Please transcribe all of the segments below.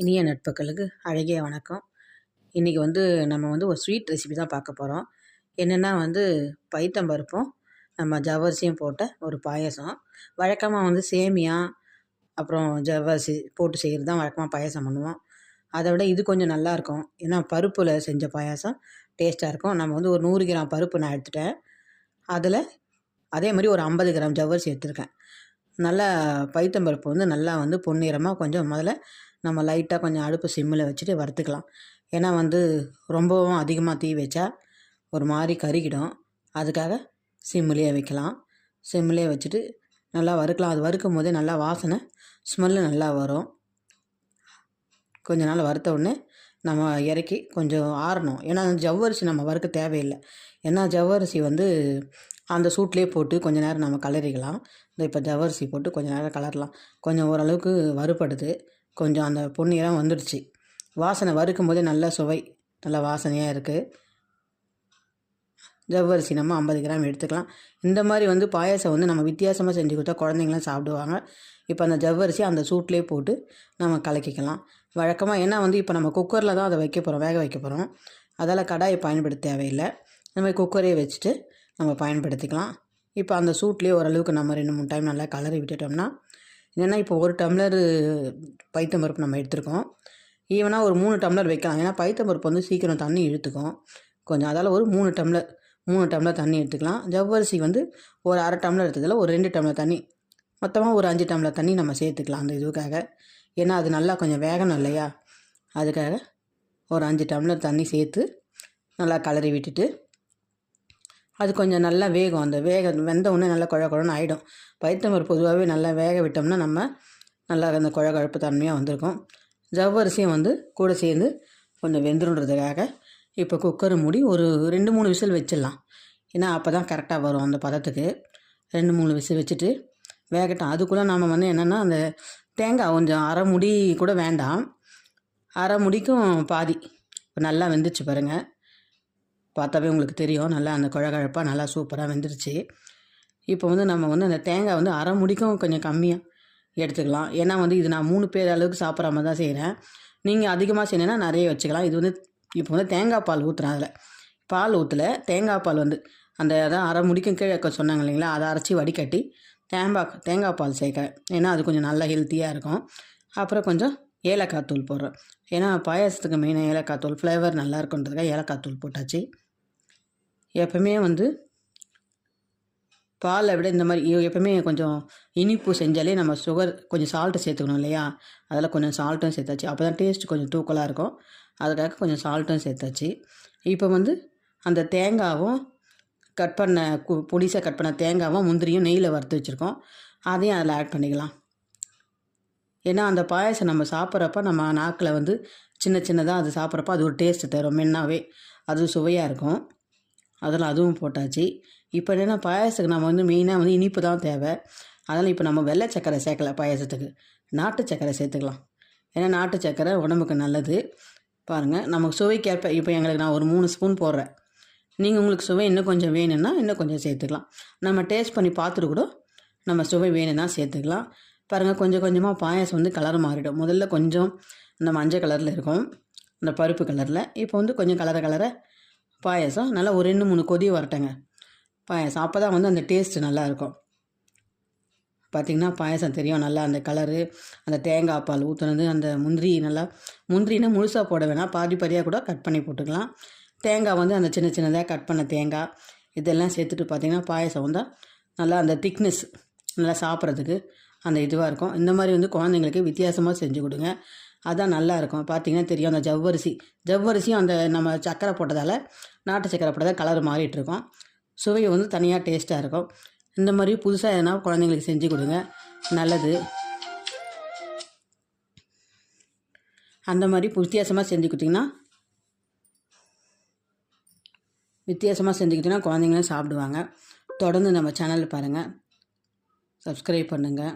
இனிய நட்புகளுக்கு அழகிய வணக்கம். இன்றைக்கி வந்து நம்ம வந்து ஒரு ஸ்வீட் ரெசிபி தான் பார்க்க போகிறோம் என்னென்னா வந்து பைத்தம்பருப்பும் நம்ம ஜவ்வரிசியும் போட்ட ஒரு பாயசம். வழக்கமாக வந்து சேமியா அப்புறம் ஜவ்வரிசி போட்டு செய்கிறது தான் வழக்கமாக பாயசம் பண்ணுவோம். அதை விட இது கொஞ்சம் நல்லாயிருக்கும் ஏன்னா பருப்பில் செஞ்ச பாயாசம் டேஸ்ட்டாக இருக்கும். நம்ம வந்து ஒரு நூறு கிராம் பருப்பு நான் எடுத்துட்டேன். அதில் அதே மாதிரி ஒரு ஐம்பது கிராம் ஜவ்வரிசி எடுத்திருக்கேன். நல்லா பைத்தம்பருப்பு வந்து நல்லா வந்து பொன்னிறமாக கொஞ்சம் முதல்ல நம்ம லைட்டாக கொஞ்சம் அடுப்பு சிம்மில் வச்சுட்டு வறுத்துக்கலாம். ஏன்னா வந்து ரொம்பவும் அதிகமாக தீ வச்சா ஒரு மாதிரி கருகிடும். அதுக்காக சிம்மிலே வைக்கலாம். சிம்மிலே வச்சுட்டு நல்லா வறுக்கலாம். அது வறுக்கும் போதே நல்லா வாசனை ஸ்மெல்லு நல்லா வரும். கொஞ்ச நாள் வறுத்த உடனே நம்ம இறக்கி கொஞ்சம் ஆறணும். ஏன்னா ஜவ்வரிசி நம்ம வறுக்க தேவையில்லை. ஏன்னா ஜவ்வரிசி வந்து அந்த சூட்லேயே போட்டு கொஞ்ச நேரம் நம்ம கலரிக்கலாம். இந்த இப்போ ஜவ்வரிசி போட்டு கொஞ்சம் நேரம் கலரலாம். கொஞ்சம் ஓரளவுக்கு வறுப்படுது கொஞ்சம் அந்த பொன்னிறம் வந்துடுச்சு. வாசனை வறுக்கும் போதே நல்ல சுவை நல்ல வாசனையாக இருக்குது ஜவ்வரிசி நம்ம ஐம்பது கிராம் எடுத்துக்கலாம். இந்த மாதிரி வந்து பாயசம் வந்து நம்ம வித்தியாசமாக செஞ்சு கொடுத்தா குழந்தைங்களாம் சாப்பிடுவாங்க. இப்போ அந்த ஜவ்வரிசி அந்த சூட்லேயே போட்டு நம்ம கலக்கிக்கலாம். வழக்கமாக ஏன்னா வந்து இப்போ நம்ம குக்கரில் தான் அதை வைக்க போகிறோம் வேக வைக்க போகிறோம் அதால் கடாயை பயன்படுத்த தேவையில்லை. நம்ம குக்கரே வச்சுட்டு நம்ம பயன்படுத்திக்கலாம். இப்போ அந்த சூட்லேயே ஓரளவுக்கு நம்ம ரெண்டு மூணு டைம் நல்லா கலரி விட்டுட்டோம்னா என்னென்னா இப்போ ஒரு டம்ளர் பைத்தம் பருப்பு நம்ம எடுத்துருக்கோம். ஈவனாக ஒரு மூணு டம்ளர் வைக்கலாம். ஏன்னா பைத்தம் பருப்பு வந்து சீக்கிரம் தண்ணி இழுத்துக்கும். கொஞ்சம் அதால் ஒரு மூணு டம்ளர் மூணு டம்ளர் தண்ணி எடுத்துக்கலாம். ஜவ்வரிசி வந்து ஒரு அரை டம்ளர் எடுத்ததில் ஒரு ரெண்டு டம்ளர் தண்ணி. மொத்தமாக ஒரு அஞ்சு டம்ளர் தண்ணி நம்ம சேர்த்துக்கலாம் அந்த இதுக்காக ஏன்னா அது நல்லா கொஞ்சம் வேகணும் இல்லையா? அதுக்காக ஒரு அஞ்சு டம்ளர் தண்ணி சேர்த்து நல்லா கலரி விட்டுட்டு அது கொஞ்சம் நல்லா வேகும். அந்த வேக வெந்த உடனே நல்லா குழ குழன்னு ஆகிடும் பைத்தம்பருப்பு பொதுவாகவே நல்லா வேக விட்டோம்னா நம்ம நல்லா அந்த குழ குழப்பு தன்மையாக வந்திருக்கும். ஜவ்வரிசியும் வந்து கூட சேர்ந்து கொஞ்சம் வெந்துருன்றதுக்காக இப்போ குக்கர் மூடி ஒரு ரெண்டு மூணு விசில் வச்சிடலாம். ஏன்னா அப்போ தான் கரெக்டாக வரும் அந்த பதத்துக்கு. ரெண்டு மூணு விசில் வச்சுட்டு வேகட்டும். அதுக்குள்ளே நாம் வந்து என்னென்னா அந்த தேங்காய் கொஞ்சம் அரை முடி கூட வேண்டாம். அரை முடிக்கும் பாதி. நல்லா வெந்துச்சு பாருங்கள் பார்த்தாவே உங்களுக்கு தெரியும். நல்லா அந்த குழகழப்பாக நல்லா சூப்பராக வெந்துருச்சு. இப்போ வந்து நம்ம வந்து அந்த தேங்காய் வந்து அரை முடிக்கும் கொஞ்சம் கம்மியாக எடுத்துக்கலாம். ஏன்னா வந்து இது நான் மூணு பேர் அளவுக்கு சாப்பிட்ற மாதிரி தான் செய்கிறேன் நீங்கள் அதிகமாக செய்யணுன்னா நிறைய வச்சுக்கலாம். இது வந்து இப்போ வந்து தேங்காய் பால் ஊற்றுறேன் அதில். பால் ஊற்றல தேங்காய் பால் வந்து அந்த அதான் அரை முடிக்கும் கீழே சொன்னாங்க இல்லைங்களா? அதை அரைச்சி வடிகட்டி தேங்காய் தேங்காய் பால் சேர்க்குறேன். ஏன்னா அது கொஞ்சம் நல்லா ஹெல்த்தியாக இருக்கும். அப்புறம் கொஞ்சம் ஏலக்காய் தூள் போடுறேன். ஏன்னா பாயசத்துக்கு மெயினாக ஏலக்காய் தூள் ஃப்ளேவர் நல்லா இருக்குன்றதுக்காக ஏலக்காய் தூள் போட்டாச்சு. எப்பவுமே வந்து பாலை விட இந்த மாதிரி எப்பவுமே கொஞ்சம் இனிப்பு செஞ்சாலே நம்ம சுகர் கொஞ்சம் சால்ட்டு சேர்த்துக்கணும் இல்லையா? அதில் கொஞ்சம் சால்ட்டும் சேர்த்தாச்சு. அப்போ தான் டேஸ்ட் கொஞ்சம் தூக்கலாக இருக்கும். அதுக்காக கொஞ்சம் சால்ட்டும் சேர்த்தாச்சு. இப்போ வந்து அந்த தேங்காவும் கட் பண்ண கு புடிசாக கட் பண்ண தேங்காவும் முந்திரியும் நெய்யில் வறுத்து வச்சுருக்கோம். அதையும் அதில் ஆட் பண்ணிக்கலாம். ஏன்னா அந்த பாயசம் நம்ம சாப்பிட்றப்ப நம்ம நாக்கில் வந்து சின்ன சின்னதாக அது சாப்பிட்றப்ப அது ஒரு டேஸ்ட்டு தரும். மென்னாவே. அது சுவையாக இருக்கும். அதெல்லாம் அதுவும் போட்டாச்சு. இப்போ என்னென்னா பாயசத்துக்கு நம்ம வந்து மெயினாக வந்து இனிப்பு தான் தேவை. அதனால் இப்போ நம்ம வெள்ளை சக்கரை சேர்க்கல பாயசத்துக்கு. நாட்டு சக்கரை சேர்த்துக்கலாம். ஏன்னா நாட்டு சக்கரை உடம்புக்கு நல்லது. பாருங்கள் நமக்கு சுவைக்கேற்ப இப்போ எங்களுக்கு நான் ஒரு மூணு ஸ்பூன் போடுறேன். நீங்கள் உங்களுக்கு சுவை இன்னும் கொஞ்சம் வேணும்னா இன்னும் கொஞ்சம் சேர்த்துக்கலாம். நம்ம டேஸ்ட் பண்ணி பார்த்துட்டு கூட நம்ம சுவை வேணும்னா சேர்த்துக்கலாம். பாருங்கள் கொஞ்சம் கொஞ்சமாக பாயசம் வந்து கலர் மாறிடும். முதல்ல கொஞ்சம் இந்த மஞ்சள் கலரில் இருக்கும். இந்த பருப்பு கலரில் இப்போ வந்து கொஞ்சம் கலரை கலரை பாயசம். நல்லா ஒரு ரெண்டு மூணு கொதி வரட்டங்க. பாயசம். அப்போ தான் வந்து அந்த டேஸ்ட்டு நல்லாயிருக்கும். பார்த்திங்கன்னா பாயசம் தெரியும். நல்லா அந்த கலரு அந்த தேங்காய் பால் ஊற்றுனது அந்த முந்திரி நல்லா முந்திரினா முழுசாக போட வேணாம். பாதி பாதியாக கூட கட் பண்ணி போட்டுக்கலாம். தேங்காய் வந்து அந்த சின்ன சின்னதாக கட் பண்ண தேங்காய் இதெல்லாம் சேர்த்துட்டு பார்த்திங்கன்னா பாயசம் வந்து நல்லா அந்த திக்னஸ் நல்லா சாப்பிட்றதுக்கு அந்த இதுவாக இருக்கும். இந்த மாதிரி வந்து குழந்தைங்களுக்கு வித்தியாசமாக செஞ்சு கொடுங்க. அதுதான் நல்லாயிருக்கும். பார்த்தீங்கன்னா தெரியும் அந்த ஜவ்வரிசி. ஜவ்வரிசியும் அந்த நம்ம சக்கரை போட்டதால் நாட்டு சக்கரை போட்டதால் கலர் மாறிட்டுருக்கோம். சுவை வந்து தனியாக டேஸ்ட்டாக இருக்கும். இந்த மாதிரி புதுசாக எதனா குழந்தைங்களுக்கு செஞ்சு கொடுங்க. நல்லது. அந்த மாதிரி வித்தியாசமாக செஞ்சு கொடுத்திங்கன்னா வித்தியாசமாக செஞ்சுக்கிட்டிங்கன்னா குழந்தைங்களும் சாப்பிடுவாங்க. தொடர்ந்து நம்ம சேனல் பாருங்கள் சப்ஸ்கிரைப் பண்ணுங்கள்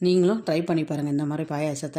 நீங்களும் ட்ரை பண்ணி பாருங்கள் இந்த மாதிரி பாயாசத்தை.